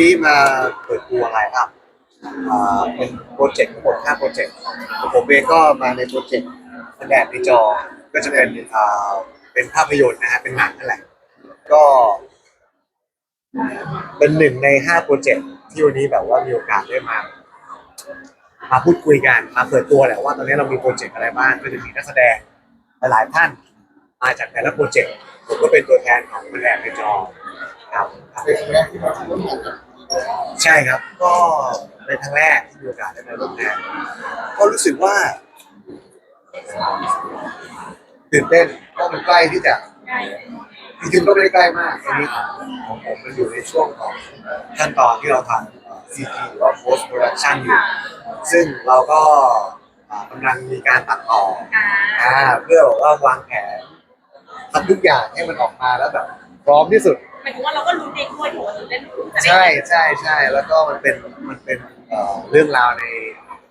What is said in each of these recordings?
นี้มาเปิดตัวไลน์อัพอ่าเป็นโปรเจกต์ทั้งหมด5โปรเจกต์ผมเองก็มาในโปรเจกต์แสดงในจอ ก็จะเป็นอ่าเป็นภาพยนตร์นะฮะเป็นหนังนั่นแหละ ก็ เป็นหนึ่งใน5โปรเจกต์ที่วันนี้แบบว่ามีโอกาสได้มา มาพูดคุยกันมาเปิดตัวแหละว่าตอนนี้เรามีโปรเจกต์อะไรบ้างก็จะมีนักแสดงหลายๆท่าน มาจากแต่ละโปรเจกต์ผมก็เป็นตัวแทนของแสดงในจอ ครับครับเป็นครั้งแรกที่มาร่วมงานกับใช่ครับ ก็เป็นครั้งแรกที่มีโอกาสได้มาร่วมงานก็รู้สึกว่าตื่นเต้นเพราะมันใกล้ที่จะจริงๆก็ไม่ได้ใกล้มากตอนนี้ของผมมันอยู่ในช่วงของขั้นตอนที่เราทำ CG หรือว่า post production อยู่ ซึ่งเราก็อ่ากำลังมีการตัดต่ออ่าอ่าเพื่อแบบว่าวางแผนทำทุกอย่างให้มันออกมาแล้วแบบพร้อมที่สุด หมายถึงว่าเราก็รู้เด็กด้วยถือว่าตื่นเต้นจะได้ใช่ใช่ใช่แล้วก็มันเป็นมันเป็นเอ่อเรื่องราวใน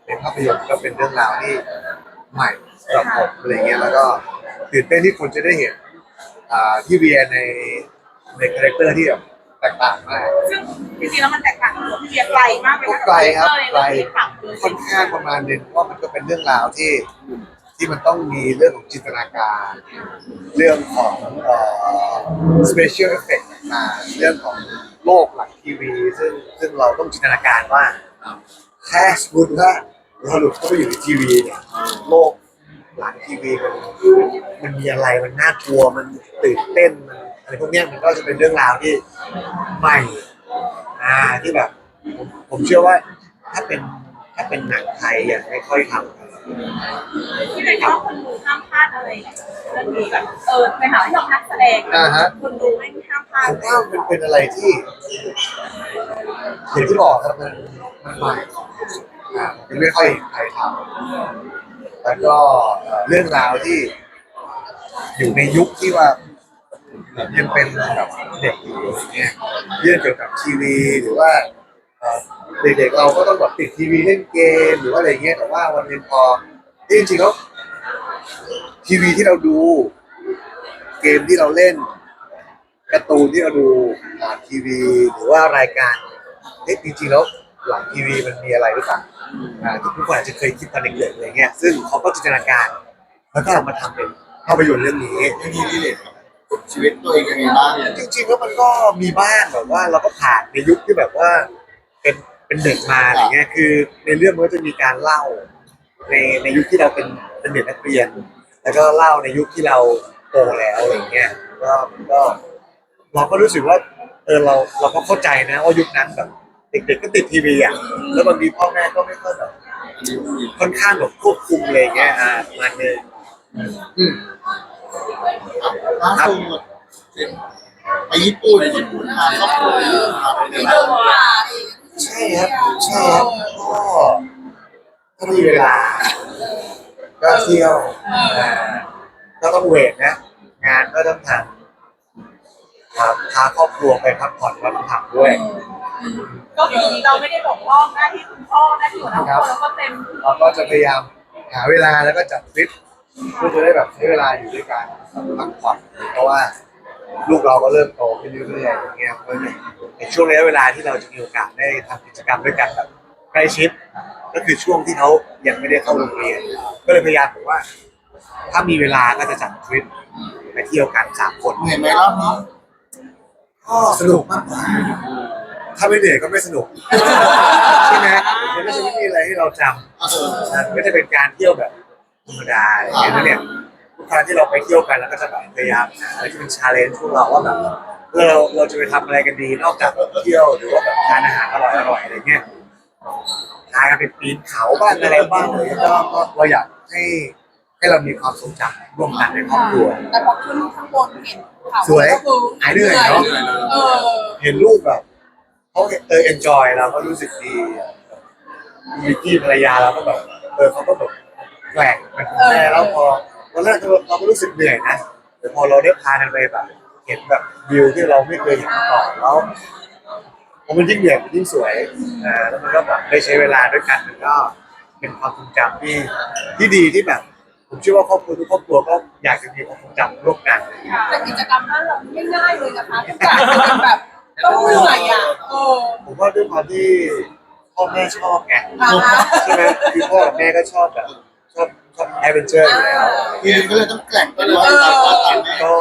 ในภาพยนตร์ก็เป็นเรื่องราวที่ใหม่สำหรับผมอะไรเงี้ยแล้วก็ตื่นเต้นที่คนจะได้เห็นอ่าพี่เวียในในคาแรคเตอร์ที่แบบแตกต่างมาก ซึ่งจริงๆแล้วมันแตกต่างกับพี่เบียร์ไกลมากเลยก็นะไกลครับไกลปรับเลยค่อนข้างประมาณนึงเพราะว่ามันก็เป็นเรื่องราวที่ที่มันต้องมีเรื่องของจินตนาการ เรื่องของเอ่อ special effect ต่าเรื่องของโลกหลังทีวี ซึ่งซึ่งเราต้องจินตนาการว่าแค่สมมติว่าเราหลุดเข้าไปอยู่ในทีวีเนี่ยโลกหลังทีวีมันมันมีอะไรมันน่ากลัวมันตื่นเต้นมันอะไรพวกเนี้ยมันก็จะเป็นเรื่องราวที่ใหม่อ่าที่แบบผมผมเชื่อว่าถ้าเป็นถ้าเป็นหนังไทยยังไม่ค่อยทำกั ที่เป็นว่าคนดูห้ามพลาดอะไรเรื่องนี้แบบเออในฐานะที่เรานักแสดงอ่าฮะ คนดูไม่ห้ามพลาผดมว่ามันเป็นอะไรที่อย่างที่บอกครับมันมันใหม่อ่ายังไม่ค่อยใครทำแล้วก็เอ่อเรื่องราวที่ อยู่ในยุคที่ว่าแบบยังเป็นแบบเด็กอยู่อะไรเงี้ยเรื่องเกี่ยวกับทีวีหรือว่าเอ่อ เด็กๆเราก็ต้องแบบติดทีวีเล่นเกมหรือว่าอะไรเงี้ยแต่ว่าวันหนึงพอจริงๆแล้วทีวีที่เราดู เกมที่เราเล่นการ์ตูนที่เราดูผ่านทีวี หรือว่ารายการเฮ้ยจริงๆแล้วหลังทีวีมันมีอะไรหรือเปล่าอ่าที่ทุกคนอาจจะเคยคิดตอนเด็กๆอะไรเงี้ยซึ่งเขาก็จินตนาการแล้วก็เอามาทำเป็นภาพยนตร์เรื่องนี้ไม่มีที่เด็ดชีวิตตัวเองยังไงบ้างจริงๆแล้วมันก็มีบ้างแบบว่าเราก็ผ่านในยุคที่แบบว่าเป็น เป็นเด็กมาอะไรเงี้ยคือในเรื่องมันก็จะมีการเล่าในในยุคที่เราเป็นเป็นเด็กนักเรียน แล้วก็เล่าในยุคที่เราโตแล้วอะไรเงี้ยก็มันก็เราก็รู้สึกว่าเออเราเราก็เข้าใจนะว่ายุคนั้นแบบเด็กๆก็ติดทีวีอะแล้วบางทีพ่อแม่ก็ไม่ค่อยแบบค่อนข้างแบบควบคุมอะไรเงี้ยอ่าประมาณนึงอืมล่าสุดไปญี่ปุ่นญี่ปุ่นมาครอบครัวไปญี่ปุ่นมาเป็นไงบ้าง ใช่ครับ ใช่ครับก็ถ้ามีเวลา ก็เที่ยวอ่าก็ต้องเวทนะ งานก็ต้องทำครับพาครอบครัวไปพักผ่อนก็ต้องทำด้วย ก็คือเราไม่ได้บอกล่องหน้าที่คุณพ่อหน้าที่หัวหน้าครอบครัวแล้วก็เต็มที่เราก็จะพยายามหาเวลาแล้วก็จัดทริปเพื่อจะได้แบบใช้เวลาอยู่ด้วยกันพักผ่อนเพราะว่า ลูกเราก็เริ่มโตขึ้นเรื่อยๆอย่างเงี้ยเพราะฉะนั้นในช่วงระยะเวลาที่เราจะมีโอกาสได้ทำกิจกรรมด้วยกันแบบใกล้ชิด ก็คือช่วงที่เขายังไม่ได้เข้าโรงเรียน ก็เลยพยายามบอกว่า ถ้ามีเวลาก็จะจัดทริปไปเที่ยวกันสามคนเหนื่อยไหมรอบนี้ก็สนุกมากกว่าถ้าไม่เหนื่อยก็ไม่สนุก ใช่ไหมมันก็จะไม่มีอะไรให้เราจำเออมันก็จะเป็นการเที่ยวแบบธรรมดาอะไรอย่างเงี้ยแล้วเนี่ย ทุกครั้งที่เราไปเที่ยวกันเราก็จะแบบพยายามหาอะไรที่เป็นชาเลนจ์พวกเราว่าแบบเราเราจะไปทำอะไรกันดีนอกจากเที่ยวหรือว่าแบบทานอาหารอร่อยอร่อยๆอะไรเงี้ยพากันไปปีนเขาบ้างอะไรบ้างอะไรเลยก็ก็เราอยากให้ให้เรามีความทรงจำร่วมกันในครอบครัว แต่พอขึ้นข้างบนเห็นเขาสวยก็คือหายเหนื่อยเนาะ เออเห็นลูกแบบเขาเออเอนจอยเราก็รู้สึกดีวิกกี้ภรรยาเราก็แบบเออเขาก็แบบแกว่งเป็นคุณแม่แล้วพอ ตอนแรกเราก็รู้สึกเหนื่อยนะแต่พอเราได้พากันไปแบบเห็นแบบวิวที่เราไม่เคยเห็นมาก่อนแล้วพอมันยิ่งเหนื่อยมันยิ่งสวยอ่าแล้วมันก็แบบได้ใช้เวลาด้วยกันมันก็เป็นความทรงจำที่ที่ดีที่แบบ ผมเชื่อว่าครอบครัวทุกครอบครัวก็อยากจะมีความทรงจำร่วมกันแต่กิจกรรมนั้นเราไม่ง่ายเลยนะคะทุกอย่างจะเป็นแบบต้องเหนื่อยอะโอ้ผมว่าด้วยความที่พ่อแม่ชอบไงอ่าใช่ไหมคือพ่อกับแม่ก็ชอบแบบ ชอบชอบแอดเวนเจอร์อยู่แล้วทีนึงก็เลยต้องแกล่งไปด้วยตามพ่อตามแม่ก็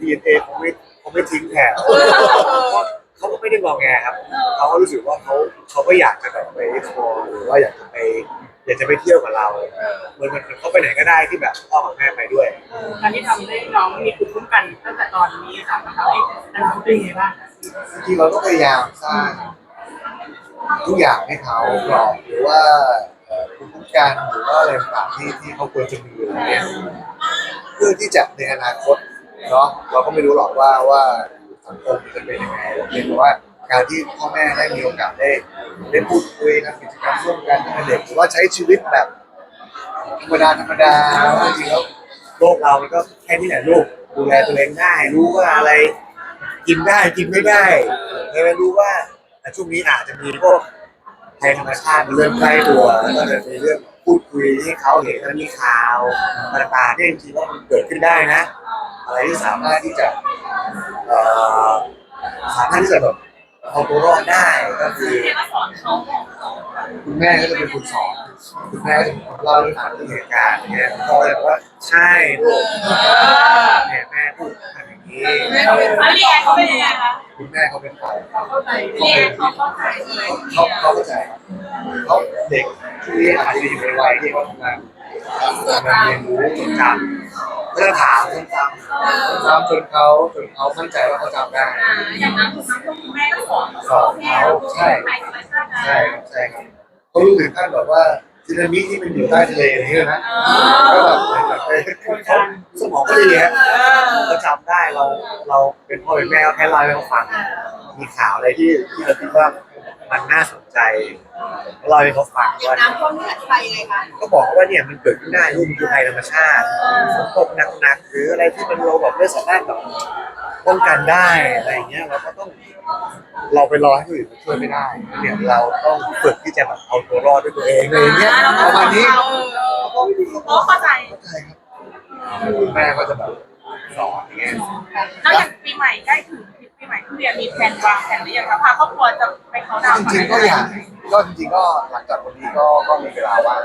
ดีเอ็นเอเขาไม่เขาไม่ทิ้งแถวเขาก็ไม่ได้งอแงครับเขาก็รู้สึกว่าเขาเขาก็อยากจะแบบไปโชว์หรือว่าอยากจะไปอยากจะไปเที่ยวกับเราเหมือนมันเขาไปไหนก็ได้ที่แบบพ่อกับแม่ไปด้วยการที่ทำให้น้องมีภูมิคุ้มกันตั้งแต่ตอนนี้ค่ะทำให้อนาคตเป็นยังไงบ้างจริงๆเราก็พยายามสร้างทุกอย่างให้เขากรอบหรือว่า กันหรือว่าอะไรต่างๆที่ที่เขาควรจะมีอะไรเงี้ยเพื่อที่จะในอนาคตเนาะเราก็ไม่รู้หรอกว่าว่าสังคมมันจะเป็นยังไงเพียงแต่ว่าการที่พ่อแม่ได้มีโอกาสได้ได้พูดคุยทำกิจกรรมร่วมกันตั้งแต่เด็กหรือว่าใช้ชีวิตแบบ ธรรมดาธรรมดาว่าจริงๆแล้วโลกเรามันก็แค่นี้แหละลูกดูแลตัวเองได้รู้ว่าอะไร กินได้กินไม่ได้แต่ไม่รู้ว่าแต่ช่วงนี้อาจจะมีพวก ภัยธรรมชาติเริ่มใกล้ตัวแล้วก็จะมีเรื่องพูดคุยให้เขาเห็นแล้วมีข่าวต่างๆเนี่จริงๆว่ามันเกิดขึ้นได้นะ อะไรที่สามารถที่จะเอ่อสามารถที่จะแบบเอาตัวรอดได้ก็คือคุณแม่ก็จะเป็นคนสอนคุณแม่ก็จะเล่าเรื่องราวเรื่องเหตุการณ์เนี่ยพ่อจะบอกว่า ใช่ลูกแม่แม่พูดทำอย่างนี้แล้วเรียนเขาเป็นยังไงคะคุณแม่เขาเป็นใครเขาเข้าใจเรียนเขาเข้าใจเขาเขาเข้าใจเขาเด็กที่อาจจะอยู่ในวัยที่เขาทำงานกำลังเรียนรู้จดจำก็จะถามจนจำจำจนเขาจนเขามั่นใจว่าเขาจำได้อย่างนั้นคุณน้ำคุณแม่ก็สอนสอนเขาใช่ใช่ใช่ครับใช่ครับเขารู้ถึงขั้นแบบว่า ซีนามิที่มันอยู่ใต้ทะเลอะไรอย่างเงี้ยนะก็แบบเหมือนแบบเออเขาสมองก็ดีฮะเราจำได้เราเราเป็นพ่อเป็นแม่ก็แค่เล่าให้เขาฟังมีข่าวอะไรที่ที่เราคิดว่า มันน่าสนใจเล่าให้เขาฟังอย่างว่า น้ำท่วมนี่อธิบายยังไงคะก็บอกว่าเนี่ยมันเกิดขึ้นได้รูปมันคือภัยธรรมชาติฝนตกหนักๆหรืออะไรที่มันเราแบบไม่สามารถแบบป้องกันได้อะไรอย่างเงี้ยเราก็ต้อง เราไปรอให้คนอื่นมาช่วยไม่ได้เนี่ยเราต้องฝึกที่จะแบบเอาตัวรอดด้วยตัวเองอะไรอย่างเงี้ยประมาณนี้เขาเข้าใจ เข้าใจครับคุณแม่ก็จะแบบสอนอย่างเงี้ย แล้วอย่างปีใหม่ใกล้ถึงปี ใหม่ทุเรียนมีแผนวางแผนหรือยังคะพาครอบครัวจะไปเขาดาวจน์ริงๆก็อยากก็จริงๆก็หลังจากวันนี้ก็ก็มีเวลาว่าง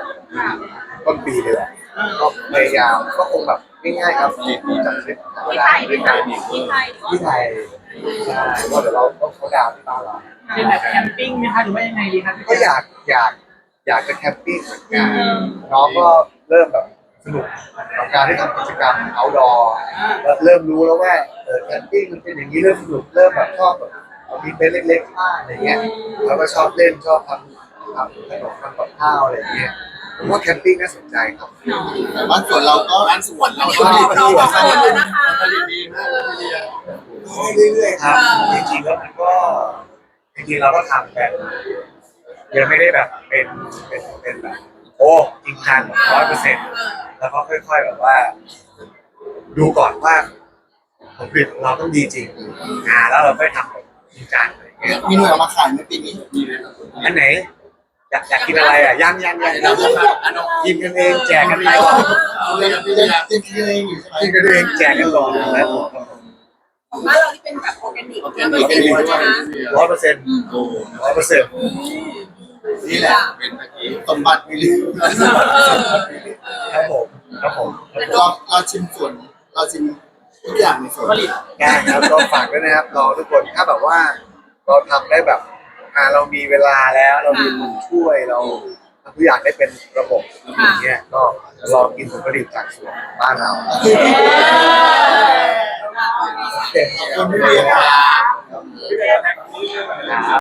ต้นปีเลยแหละก็พยายามก็คงแบบง่ายๆครับจัดทริปธรรมที่ดาไทยที่ไทยที่ไทยที่ไทยใช่ก็เดี๋ยวเราต้องเขาดาวน์ที่บ้านเรา เป็นแบบแคมปิ้งไหมคะหรือว่ายังไงดีคะก็อยากอยากอยากจะแคมปิ้งเหมือนกันน้องก็เริ่มแบบ สนุกกับการที่ทำกิจกรรม outdoor แล้วเริ่มรู้แล้วว่าเออแคมปิ้งมันเป็นอย่างนี้เริ่มสนุกเริ่มแบบชอบแบบมีเต็นท์เล็กๆที่บ้านอะไรเงี้ยแล้วก็ชอบเล่นชอบทำทำขนมทำกับข้าวอะไรเงี้ยผมว่าแคมปิ้งน่าสนใจครับแต่บ้านสวนเราก็ร้านสวนเราก็ดีดีผลผลิตดีมากเลยทีเดียวเรื่อยๆครับจริงๆแล้วมันก็จริงๆเราก็ทำแบบยังไม่ได้แบบเป็นเป็นเป็นแบบ โอ้จริงจังร้อยเปอร์เซ็นต์แล้วก็ค่อยๆแบบว่า ดูก่อนว่าผลผลิตของเราต้องดีจริงอ่าแล้วเราค่อยทำแบบจริงจังอะไรอย่างเงี้ยมีหน่วยเอามาขายในปีนี้มีเลยครับอันไหนอยากอยากกินอะไรอะยังยังยังยังกินกันเองแจกกันไปก่อนเรียนเรียนเรียนที่เองอยู่ใช่ไหมกินกันเองแจกกันก่อนนะของบ้านเรานี่เป็นแบบออร์แกนิกโอเคแล้วมีเป็นเป็นสีมีนะร้อยเปอร์เซ็นต์โอ้ร้อยเปอร์เซ็นต์ นี่แหละเป็นสมบัติมีลืมครับผมครับผมครับผมเราเราชิมส่วนเราชิมทุกอย่างในส่วนผลิตได้ครับก็ฝากด้วยนะครับเราทุกคนถ้าแบบว่า เราทำได้แบบอ่าเรามีเวลาแล้ว เรามีคนช่วยเราทำทุกอย่างได้เป็นระบบอย่างเงี้ยก็ลองกินผลผลิตจากสวนบ้านเราขอบคุณพี่เบียร์ครับครับ